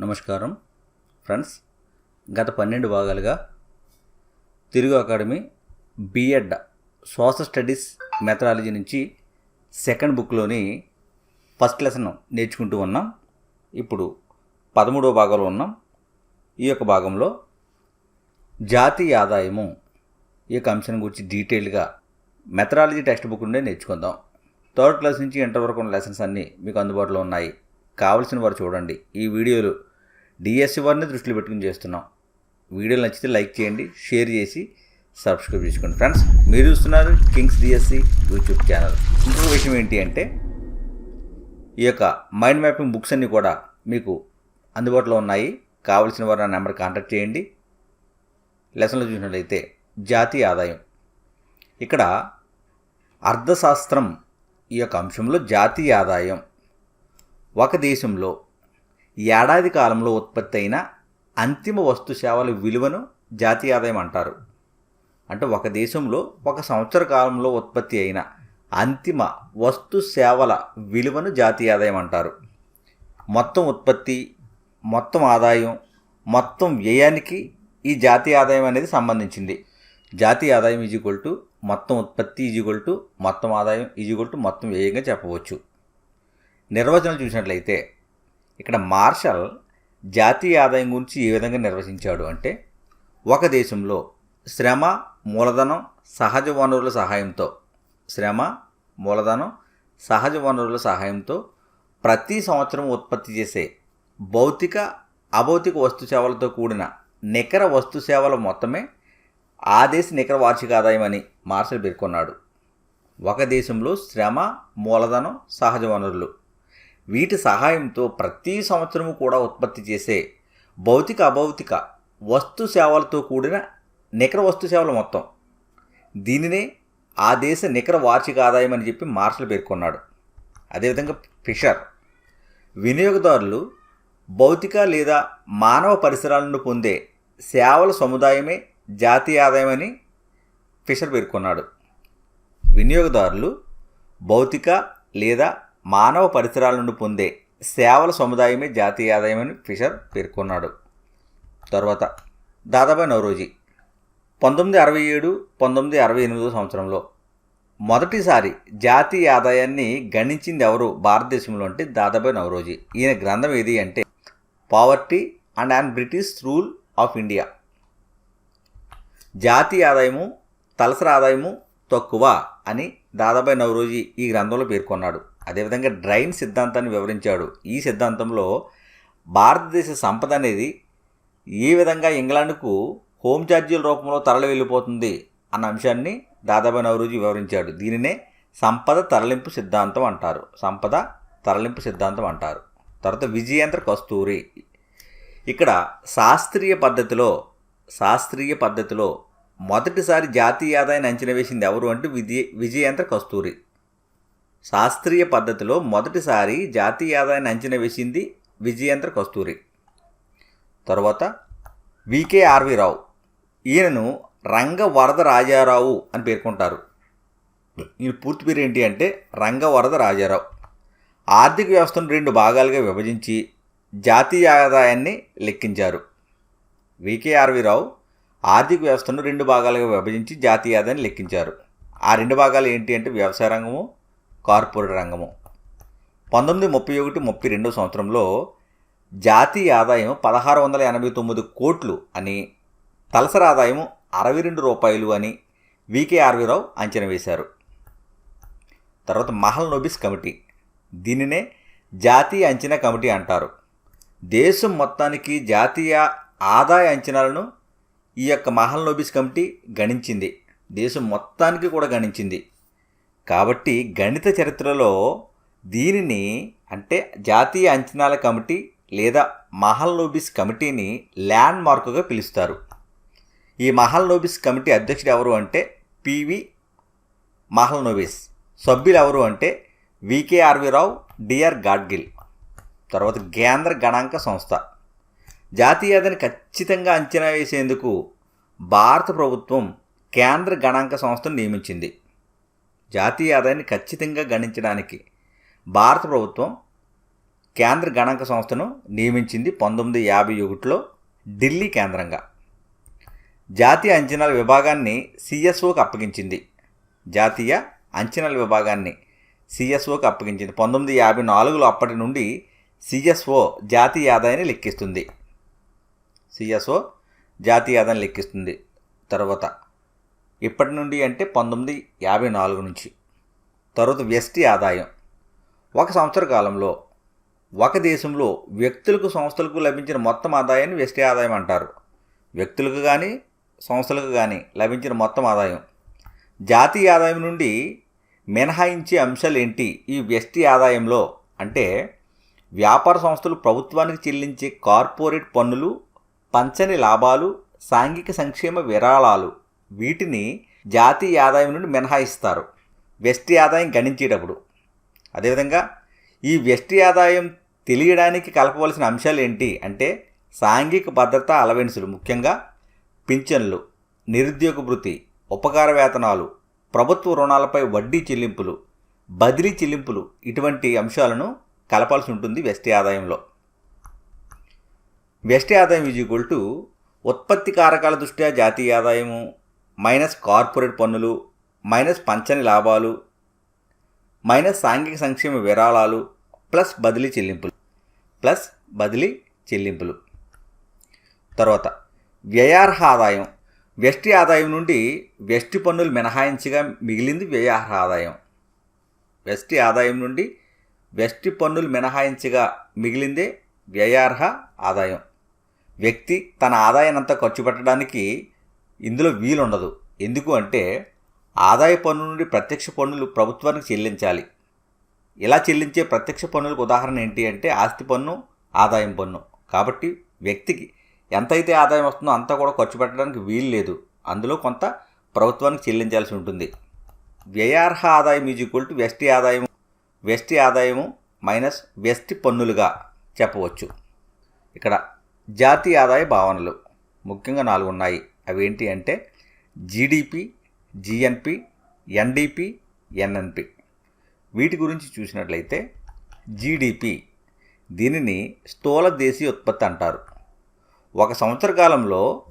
నమస్కారం. ఫ్రెండ్స్ గత పన్నెండు భాగాలుగా Telugu academy BEd social studies methodology నుంచి సెకండ్ బుక్లోని ఫస్ట్ లెసన్ నేర్చుకుంటూ ఉన్నాం. ఇప్పుడు పదమూడవ భాగంలో ఉన్నాం. ఈ యొక్క భాగంలో జాతీయ ఆదాయము ఈ యొక్క అంశం గురించి డీటెయిల్గా మెథడాలజీ టెక్స్ట్ బుక్ నుండే నేర్చుకుందాం. థర్డ్ క్లాస్ నుంచి ఇంటర్ వరకు ఉన్న లెసన్స్ అన్నీ మీకు అందుబాటులో ఉన్నాయి. కావలసిన వారు చూడండి. ఈ వీడియోలు డిఎస్సి వారిని దృష్టిలో పెట్టుకుని చేస్తున్నాం. వీడియోలు నచ్చితే లైక్ చేయండి షేర్ చేసి సబ్స్క్రైబ్ చేసుకోండి. ఫ్రెండ్స్ మీరు చూస్తున్నారు కింగ్స్ డిఎస్సి యూట్యూబ్ ఛానల్. ఇంకొక విషయం ఏంటి అంటే ఈ యొక్క మైండ్ మ్యాపింగ్ బుక్స్ అన్నీ కూడా మీకు అందుబాటులో ఉన్నాయి. కావలసిన వారు నా నెంబర్ కాంటాక్ట్ చేయండి. లెసన్లో చూసినట్లయితే జాతీయ ఆదాయం. ఇక్కడ అర్థశాస్త్రం ఈ యొక్క అంశంలో జాతీయ ఆదాయం. ఒక దేశంలో ఏడాది కాలంలో ఉత్పత్తి అయిన అంతిమ వస్తు సేవల విలువను జాతీయ ఆదాయం అంటారు. అంటే ఒక దేశంలో ఒక సంవత్సర కాలంలో ఉత్పత్తి అయిన అంతిమ వస్తు సేవల విలువను జాతీయ ఆదాయం అంటారు. మొత్తం ఉత్పత్తి మొత్తం ఆదాయం మొత్తం వ్యయానికి ఈ జాతీయ ఆదాయం అనేది సంబంధించింది. జాతీయ ఆదాయం ఈజ్ టు మొత్తం ఉత్పత్తి ఈజ్ టు మొత్తం ఆదాయం ఈజ్ టు మొత్తం వ్యయంగా చెప్పవచ్చు. నిర్వచనం చూసినట్లయితే ఇక్కడ మార్షల్ జాతీయ ఆదాయం గురించి ఏ విధంగా నిర్వచించాడు అంటే ఒక దేశంలో శ్రమ మూలధనం సహజ వనరుల సహాయంతో శ్రమ మూలధనం సహజ వనరుల సహాయంతో ప్రతి సంవత్సరం ఉత్పత్తి చేసే భౌతిక అభౌతిక వస్తు సేవలతో కూడిన నికర వస్తు సేవల మొత్తమే ఆ దేశ నికర వార్షిక ఆదాయం అని మార్షల్ పేర్కొన్నాడు. ఒక దేశంలో శ్రమ మూలధనం సహజ వనరులు వీటి సహాయంతో ప్రతి సంవత్సరము కూడా ఉత్పత్తి చేసే భౌతిక అభౌతిక వస్తు సేవలతో కూడిన నికర వస్తు సేవల మొత్తం. దీనినే ఆ దేశ నికర వార్షిక ఆదాయం అని చెప్పి మార్షల్ పేర్కొన్నాడు. అదేవిధంగా ఫిషర్. వినియోగదారులు భౌతిక లేదా మానవ పరిసరాలను పొందే సేవల సముదాయమే జాతీయ ఆదాయం అని ఫిషర్ పేర్కొన్నాడు. వినియోగదారులు భౌతిక లేదా మానవ పరిసరాల నుండి పొందే సేవల సముదాయమే జాతీయ ఆదాయం అని ఫిషర్ పేర్కొన్నాడు. తర్వాత దాదాబాయ్ నవరోజీ. పంతొమ్మిది అరవై ఏడు పంతొమ్మిది అరవై ఎనిమిదో సంవత్సరంలో మొదటిసారి జాతీయ ఆదాయాన్ని గణించింది ఎవరు భారతదేశంలో అంటే దాదాబాయ్ నవరోజీ. ఈయన గ్రంథం ఏది అంటే poverty and and British rule of India జాతీయ ఆదాయము తలసరి ఆదాయము తక్కువ అని దాదాబాయ్ నవరోజీ ఈ గ్రంథంలో పేర్కొన్నాడు. అదేవిధంగా డ్రైన్ సిద్ధాంతాన్ని వివరించాడు. ఈ సిద్ధాంతంలో భారతదేశ సంపద అనేది ఏ విధంగా ఇంగ్లాండ్కు హోమ్ ఛార్జీల రూపంలో తరలి వెళ్ళిపోతుంది అన్న అంశాన్ని దాదాబాయి నవరూజీ వివరించాడు. దీనినే సంపద తరలింపు సిద్ధాంతం అంటారు. సంపద తరలింపు సిద్ధాంతం అంటారు. తర్వాత విజయేంద్ర కస్తూరి. ఇక్కడ శాస్త్రీయ పద్ధతిలో శాస్త్రీయ పద్ధతిలో మొదటిసారి జాతీయ ఆదాయాన్ని అంచనా వేసింది ఎవరు అంటే విజయ విజయేంద్ర కస్తూరి. శాస్త్రీయ పద్ధతిలో మొదటిసారి జాతీయ ఆదాయాన్ని అంచనా వేసింది విజయేంద్ర కస్తూరి. తర్వాత వికే ఆర్వి రావు. ఈయనను రంగ వరద రాజారావు అని పేర్కొంటారు. ఈయన పూర్తి పేరు ఏంటి అంటే రంగ వరద రాజారావు. ఆర్థిక వ్యవస్థను రెండు భాగాలుగా విభజించి జాతీయ ఆదాయాన్ని లెక్కించారు. వికేఆర్వి రావు ఆర్థిక వ్యవస్థను రెండు భాగాలుగా విభజించి జాతీయ ఆదాయాన్ని లెక్కించారు. ఆ రెండు భాగాలు ఏంటి అంటే వ్యవసాయ రంగము కార్పొరేట్ రంగము. పంతొమ్మిది ముప్పై ఒకటి ముప్పై రెండో సంవత్సరంలో జాతీయ ఆదాయం పదహారు వందల ఎనభై తొమ్మిది కోట్లు అని తలసరి ఆదాయం అరవై రెండు రూపాయలు అని వికే రావు అంచనా వేశారు. తర్వాత మహల్ నోబిస్ కమిటీ. దీనినే జాతీయ అంచనా కమిటీ అంటారు. దేశం మొత్తానికి జాతీయ ఆదాయ అంచనాలను ఈ యొక్క మహల్ నోబిస్ కమిటీ గణించింది. దేశం మొత్తానికి కూడా గణించింది. కాబట్టి గణిత చరిత్రలో దీనిని అంటే జాతీయ అంచనాల కమిటీ లేదా మహల్ నోబిస్ కమిటీని ల్యాండ్ మార్కుగా పిలుస్తారు. ఈ మహల్ నోబిస్ కమిటీ అధ్యక్షుడు ఎవరు అంటే పివి మహల్ నోబిస్ సభ్యులు ఎవరు అంటే వికేఆర్వి రావు డిఆర్ గాడ్గిల్ తర్వాత కేంద్ర గణాంక సంస్థ. జాతీయ ఖచ్చితంగా అంచనా వేసేందుకు భారత ప్రభుత్వం కేంద్ర గణాంక సంస్థను నియమించింది. జాతీయ ఆదాయాన్ని ఖచ్చితంగా గణించడానికి భారత ప్రభుత్వం కేంద్ర గణాంక సంస్థను నియమించింది పంతొమ్మిది యాభై ఒకటిలో ఢిల్లీ కేంద్రంగా. జాతీయ అంచనాల విభాగాన్ని సిఎస్ఓకి అప్పగించింది. జాతీయ అంచనాల విభాగాన్ని సిఎస్ఓకి అప్పగించింది. పంతొమ్మిది యాభై నాలుగులో అప్పటి నుండి సిఎస్ఓ జాతీయ ఆదాయాన్ని లెక్కిస్తుంది. సిఎస్ఓ జాతీయ ఆదాయాన్ని లెక్కిస్తుంది. తర్వాత ఇప్పటి నుండి అంటే పంతొమ్మిది యాభై నాలుగు నుంచి. తర్వాత వ్యష్టి ఆదాయం. ఒక సంవత్సర కాలంలో ఒక దేశంలో వ్యక్తులకు సంస్థలకు లభించిన మొత్తం ఆదాయాన్ని వ్యష్టి ఆదాయం అంటారు. వ్యక్తులకు కానీ సంస్థలకు కానీ లభించిన మొత్తం ఆదాయం. జాతీయ ఆదాయం నుండి మినహాయించే అంశాలు ఏంటి ఈ వ్యష్టి ఆదాయంలో? అంటే వ్యాపార సంస్థలు ప్రభుత్వానికి చెల్లించే కార్పొరేట్ పన్నులు పంచని లాభాలు సాంఘిక సంక్షేమ విరాళాలు వీటిని జాతీయ ఆదాయం నుండి మినహాయిస్తారు. వెస్టి ఆదాయం గణించేటప్పుడు. అదేవిధంగా ఈ వెస్టి ఆదాయం తెలియడానికి కలపవలసిన అంశాలు ఏంటి? అంటే సాంఘిక భద్రత అలవెన్సులు ముఖ్యంగా పింఛన్లు నిరుద్యోగ భృతి ఉపకార వేతనాలు ప్రభుత్వ రుణాలపై వడ్డీ చెల్లింపులు బదిలీ చెల్లింపులు ఇటువంటి అంశాలను కలపాల్సి ఉంటుంది వెస్టి ఆదాయంలో. వెస్టి ఆదాయం ఈజ్ ఈక్వల్ టు ఉత్పత్తి కారకాల దృష్ట్యా జాతీయ ఆదాయము మైనస్ కార్పొరేట్ పన్నులు మైనస్ పంచని లాభాలు మైనస్ సాంఘిక సంక్షేమ విరాళాలు ప్లస్ బదిలీ చెల్లింపులు ప్లస్ బదిలీ చెల్లింపులు. తర్వాత వ్యయార్హ ఆదాయం. వ్యష్టి ఆదాయం నుండి వ్యష్టి పన్నులు మినహాయించగా మిగిలింది వ్యయార్హ ఆదాయం. వ్యష్టి ఆదాయం నుండి వ్యష్టి పన్నులు మినహాయించగా మిగిలిందే వ్యయార్హ ఆదాయం. వ్యక్తి తన ఆదాయాన్నంతా ఖర్చు పెట్టడానికి ఇందులో వీలుండదు. ఎందుకు అంటే ఆదాయ పన్ను నుండి ప్రత్యక్ష పన్నులు ప్రభుత్వానికి చెల్లించాలి. ఇలా చెల్లించే ప్రత్యక్ష పన్నులకు ఉదాహరణ ఏంటి అంటే ఆస్తి పన్ను ఆదాయం పన్ను. కాబట్టి వ్యక్తికి ఎంతైతే ఆదాయం వస్తుందో అంతా కూడా ఖర్చు పెట్టడానికి వీలు లేదు. అందులో కొంత ప్రభుత్వానికి చెల్లించాల్సి ఉంటుంది. వ్యయార్హ ఆదాయం ఈజ్ ఈక్వల్ టు వెస్టి ఆదాయం వెస్టి ఆదాయము మైనస్ వెస్టి పన్నులుగా చెప్పవచ్చు. ఇక్కడ జాతీయ ఆదాయ భావనలు ముఖ్యంగా నాలుగు ఉన్నాయి అవేంటి అంటే జీడిపి జిఎన్పి ఎన్డిపి ఎన్ఎన్పి వీటి గురించి చూసినట్లయితే జీడిపి దీనిని స్థూల దేశీయ ఉత్పత్తి అంటారు. ఒక సంవత్సర కాలంలో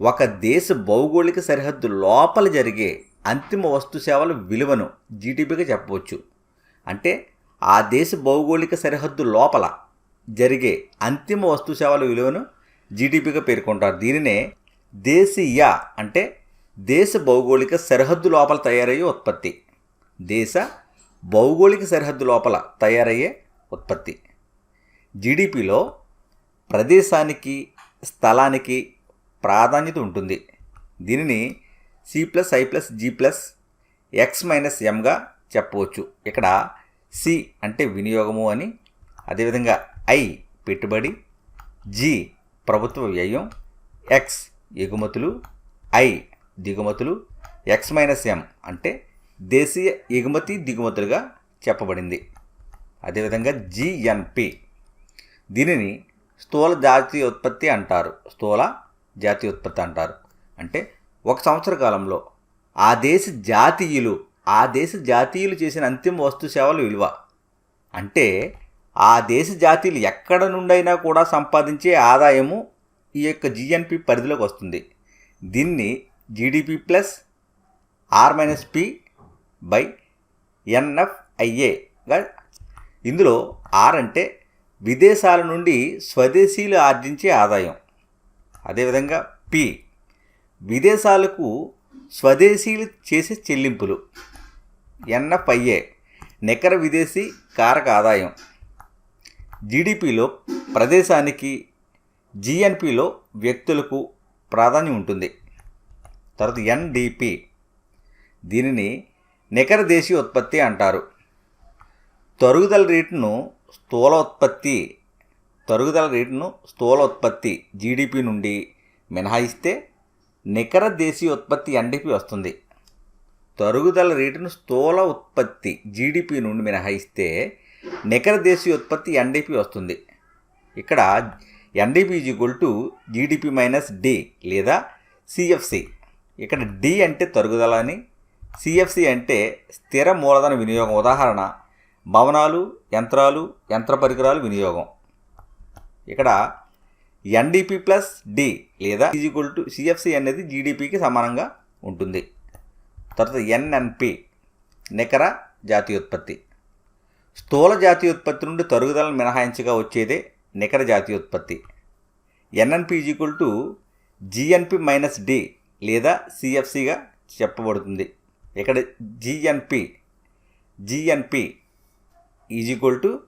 ఒక దేశ భౌగోళిక సరిహద్దు లోపల జరిగే అంతిమ వస్తు సేవల విలువను జీడిపిగా చెప్పవచ్చు. అంటే ఆ దేశ భౌగోళిక సరిహద్దు లోపల జరిగే అంతిమ వస్తు సేవల విలువను జీడిపిగా పేర్కొంటారు. దీనినే దేశీయ అంటే దేశ భౌగోళిక సరిహద్దు లోపల తయారయ్యే ఉత్పత్తి. దేశ భౌగోళిక సరిహద్దు లోపల తయారయ్యే ఉత్పత్తి. జీడిపిలో ప్రదేశానికి స్థలానికి ప్రాధాన్యత ఉంటుంది. దీనిని C plus I plus G plus X minus ఎంగా చెప్పవచ్చు. ఇక్కడ సి అంటే వినియోగము అని అదేవిధంగా ఐ పెట్టుబడి జి ప్రభుత్వ వ్యయం ఎక్స్ ఎగుమతులు ఐ దిగుమతులు ఎక్స్ మైనస్ ఎం అంటే దేశీయ ఎగుమతి దిగుమతులుగా చెప్పబడింది. అదేవిధంగా జిఎన్పి దీనిని స్థూల జాతీయ ఉత్పత్తి అంటారు. స్థూల జాతీయ ఉత్పత్తి అంటారు. అంటే ఒక సంవత్సర కాలంలో ఆ దేశ జాతీయులు ఆ దేశ జాతీయులు చేసిన అంతిమ వస్తు సేవల విలువ అంటే ఆ దేశ జాతీయులు ఎక్కడ నుండైనా కూడా సంపాదించే ఆదాయము ఈ యొక్క జిఎన్పి పరిధిలోకి వస్తుంది. దీన్ని GDP plus R minus P by ఎన్ఎఫ్ఐఏగా ఇందులో ఆర్ అంటే విదేశాల నుండి స్వదేశీయులు ఆర్జించే ఆదాయం. అదేవిధంగా పి విదేశాలకు స్వదేశీయులు చేసే చెల్లింపులు. ఎన్ఎఫ్ఐఏ నికర విదేశీ కారక ఆదాయం. జీడిపిలో ప్రదేశానికి జిఎన్పిలో వ్యక్తులకు ప్రాధాన్యం ఉంటుంది. తర్వాత ఎన్డిపి దీనిని నికర దేశీయ ఉత్పత్తి అంటారు. తరుగుదల రేటును స్థూల ఉత్పత్తి తరుగుదల రేటును స్థూల ఉత్పత్తి జీడిపి నుండి మినహాయిస్తే నికర దేశీయ ఉత్పత్తి ఎన్డిపి వస్తుంది. తరుగుదల రేటును స్థూల ఉత్పత్తి జీడిపి నుండి మినహాయిస్తే నికర దేశీయ ఉత్పత్తి ఎన్డిపి వస్తుంది. ఇక్కడ NDP is equal to GDP minus D లేదా సిఎఫ్సి ఇక్కడ డి అంటే తరుగుదల అని సిఎఫ్సి అంటే స్థిర మూలధన వినియోగం. ఉదాహరణ భవనాలు యంత్రాలు యంత్ర పరికరాలు వినియోగం. ఇక్కడ ఎన్డీపీ ప్లస్ డి లేదా ఈజ్వల్ టు సిఎఫ్సి అనేది జీడిపికి సమానంగా ఉంటుంది. తర్వాత ఎన్ఎన్పి నికర జాతీయోత్పత్తి. స్థూల జాతీయోత్పత్తి నుండి తరుగుదలను మినహాయించగా వచ్చేదే నికర జాతీయోత్పత్తి. NNP equal to GNP minus D లేదా సిఎఫ్సిగా చెప్పబడుతుంది. ఇక్కడ GNP GNP is equal to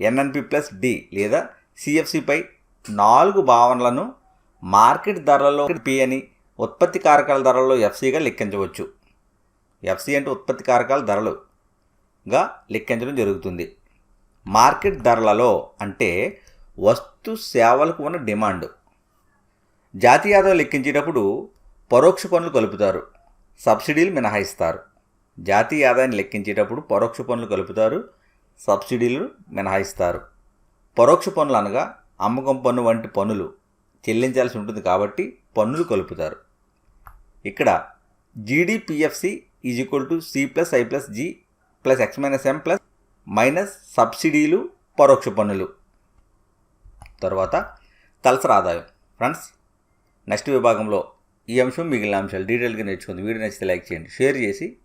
NNP plus D లేదా సిఎఫ్సిపై నాలుగు భావనలను మార్కెట్ ధరలలో పి అని ఉత్పత్తి కారకాల ధరల్లో ఎఫ్సిగా లెక్కించవచ్చు. ఎఫ్సి అంటే ఉత్పత్తి కారకాల ధరలుగా లెక్కించడం జరుగుతుంది. మార్కెట్ ధరలలో అంటే వస్తు సేవలకు ఉన్న డిమాండ్. జాతీయ ఆదాయం లెక్కించేటప్పుడు పరోక్ష పన్నులు కలుపుతారు. సబ్సిడీలు మినహాయిస్తారు. జాతీయ ఆదాయాన్ని లెక్కించేటప్పుడు పరోక్ష పన్నులు కలుపుతారు. సబ్సిడీలు మినహాయిస్తారు. పరోక్ష పన్నులు అనగా అమ్మకం పన్ను వంటి పన్నులు చెల్లించాల్సి ఉంటుంది కాబట్టి పన్నులు కలుపుతారు. ఇక్కడ GDPFC is equal to C plus I plus G plus X minus M plus minus సబ్సిడీలు పరోక్ష పన్నులు. తర్వాత తలసరి ఆదాయం. ఫ్రెండ్స్ నెక్స్ట్ విభాగంలో ఈ అంశం మిగిలిన అంశాలు డీటెయిల్గా నేర్చుకుంది. వీడియో నచ్చితే లైక్ చేయండి షేర్ చేసి